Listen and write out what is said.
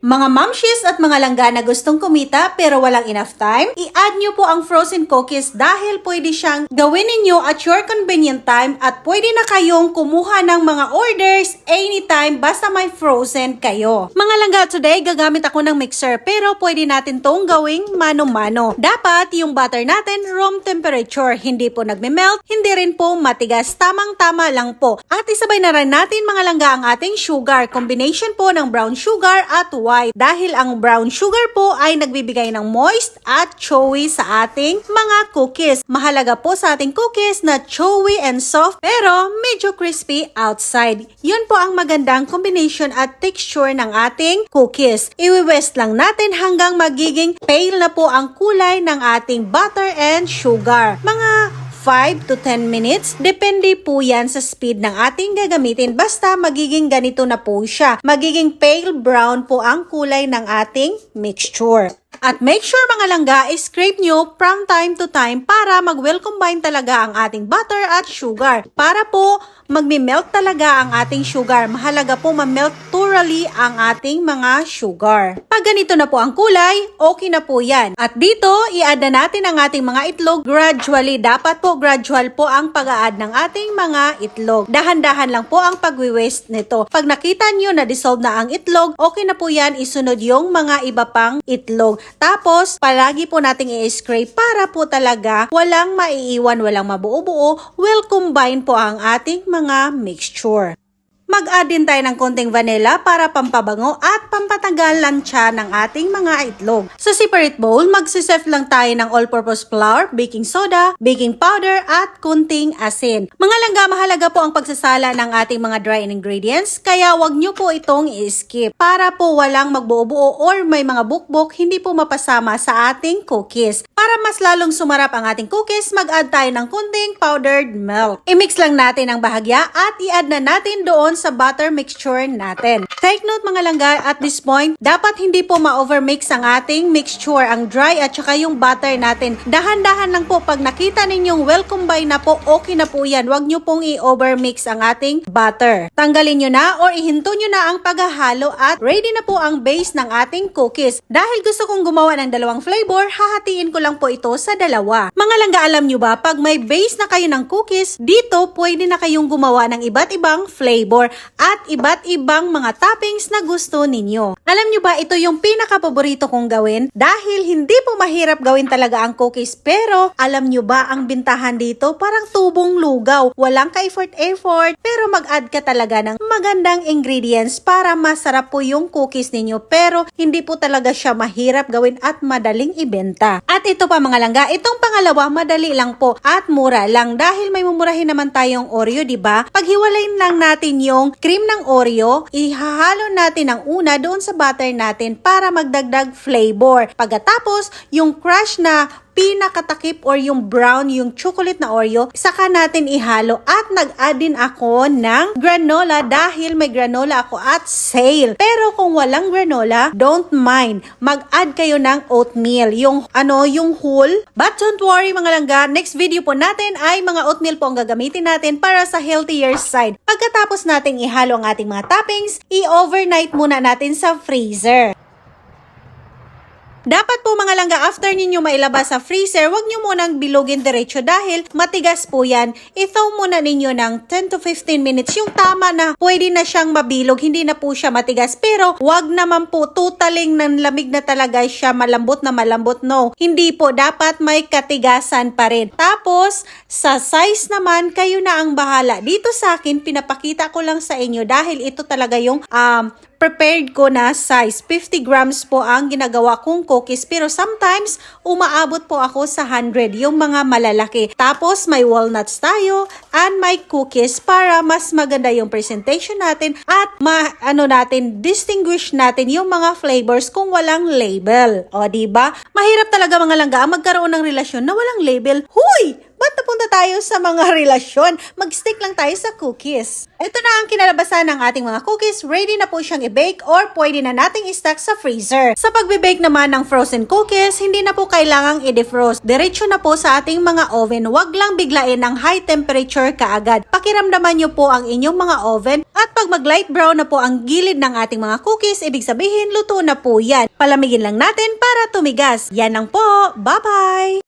Mga mamshis at mga langga na gustong kumita pero walang enough time, i-add nyo po ang frozen cookies dahil pwede siyang gawin ninyo at your convenient time at pwede na kayong kumuha ng mga orders anytime basta may frozen kayo. Mga langga, today gagamit ako ng mixer pero pwede natin tong gawing mano-mano. Dapat yung butter natin room temperature, hindi po nagme-melt, hindi rin po matigas, tamang-tama lang po. At isabay na rin natin mga langga ang ating sugar, combination po ng brown sugar at white dahil ang brown sugar po ay nagbibigay ng moist at chewy sa ating mga cookies. Mahalaga po sa ating cookies na chewy and soft pero medyo crispy outside. Yun po ang magandang combination at texture ng ating cookies. Iwi-west lang natin hanggang magiging pale na po ang kulay ng ating butter and sugar. Mga 5 to 10 minutes. Depende po yan sa speed ng ating gagamitin. Basta magiging ganito na po siya. Magiging pale brown po ang kulay ng ating mixture. At make sure mga langga, scrape nyo from time to time para mag-well combine talaga ang ating butter at sugar. Para po magmi-melt talaga ang ating sugar. Mahalaga po ma-melt thoroughly ang ating mga sugar. Pag ganito na po ang kulay, okay na po yan. At dito, i-add na natin ang ating mga itlog gradually. Dapat po gradual po ang pag-add ng ating mga itlog. Dahan-dahan lang po ang pag-waste nito. Pag nakita nyo na dissolve na ang itlog, okay na po yan isunod yung mga iba pang itlog. Tapos, palagi po nating i-scrape para po talaga walang maiiwan, walang mabuo-buo. Well combine po ang ating mga mixture. Mag-add din tayo ng konting vanilla para pampabango at pampatagal lansya ng ating mga itlog. Sa separate bowl, magsisef lang tayo ng all-purpose flour, baking soda, baking powder, at kunting asin. Mga langga, mahalaga po ang pagsasala ng ating mga dry ingredients, kaya wag nyo po itong i-skip. Para po walang magbuo-buo or may mga bukbok, hindi po mapasama sa ating cookies. Para mas lalong sumarap ang ating cookies, mag-add tayo ng kunting powdered milk. I-mix lang natin ang bahagya at i-add na natin doon sa butter mixture natin. Take note mga langga, at this point, dapat hindi po ma-overmix ang ating mixture, ang dry at saka yung butter natin. Dahan-dahan lang po, pag nakita ninyong well combine na po, okay na po yan. Huwag nyo pong i-overmix ang ating butter. Tanggalin nyo na or ihinto nyo na ang paghahalo at ready na po ang base ng ating cookies. Dahil gusto kong gumawa ng dalawang flavor, hahatiin ko lang po ito sa dalawa. Mga langga, alam nyo ba, pag may base na kayo ng cookies, dito pwede na kayong gumawa ng iba't ibang flavor at iba't ibang mga toppings na gusto ninyo. Alam nyo ba, ito yung pinaka-paborito kong gawin dahil hindi po mahirap gawin talaga ang cookies pero alam nyo ba ang bintahan dito parang tubong lugaw. Walang ka-effort-effort pero mag-add ka talaga ng magandang ingredients para masarap po yung cookies ninyo pero hindi po talaga siya mahirap gawin at madaling ibenta. At ito pa mga langga, itong pangalawa madali lang po at mura lang dahil may mumurahin naman tayong Oreo, di ba? Paghiwalayin lang natin yung cream ng Oreo, ihahalo natin ang una doon sa butter natin para magdagdag flavor. Pagkatapos, yung crush na pinakatakip or yung brown, yung chocolate na Oreo, saka natin ihalo at nag-add din ako ng granola dahil may granola ako at sale. Pero kung walang granola, don't mind. Mag-add kayo ng oatmeal, yung ano, yung whole. But don't worry mga langga, next video po natin ay mga oatmeal po ang gagamitin natin para sa healthier side. Pagkatapos nating ihalo ang ating mga toppings, i-overnight muna natin sa freezer. Dapat po mga langga, after ninyo mailabas sa freezer, wag nyo munang bilugin diretso dahil matigas po yan. Ithaw muna ninyo ng 10 to 15 minutes. Yung tama na pwede na siyang mabilog, hindi na po siya matigas. Pero wag naman po tutaling ng lamig na talaga siya malambot na malambot. No, hindi po. Dapat may katigasan pa rin. Tapos, sa size naman, kayo na ang bahala. Dito sa akin, pinapakita ko lang sa inyo dahil ito talaga yung um, prepared ko na size. 50 grams po ang ginagawa kong cookies. Pero sometimes, umaabot po ako sa 100, yung mga malalaki. Tapos, may walnuts tayo and may cookies para mas maganda yung presentation natin at ma, ano natin, distinguish natin yung mga flavors kung walang label. O, di ba? Mahirap talaga mga langga ang magkaroon ng relasyon na walang label. Huy! Ba't napunta tayo sa mga relasyon? Mag-stick lang tayo sa cookies. Ito na ang kinalabasan ng ating mga cookies. Ready na po siyang i-bake or pwede na nating i-stack sa freezer. Sa pagbe-bake naman ng frozen cookies, hindi na po kailangang i-defrost. Diretso na po sa ating mga oven. Huwag lang biglain ng high temperature kaagad. Pakiramdaman nyo po ang inyong mga oven At pag mag light brown na po ang gilid ng ating mga cookies, ibig sabihin luto na po yan. Palamigin lang natin para tumigas. Yan lang po. Bye-bye!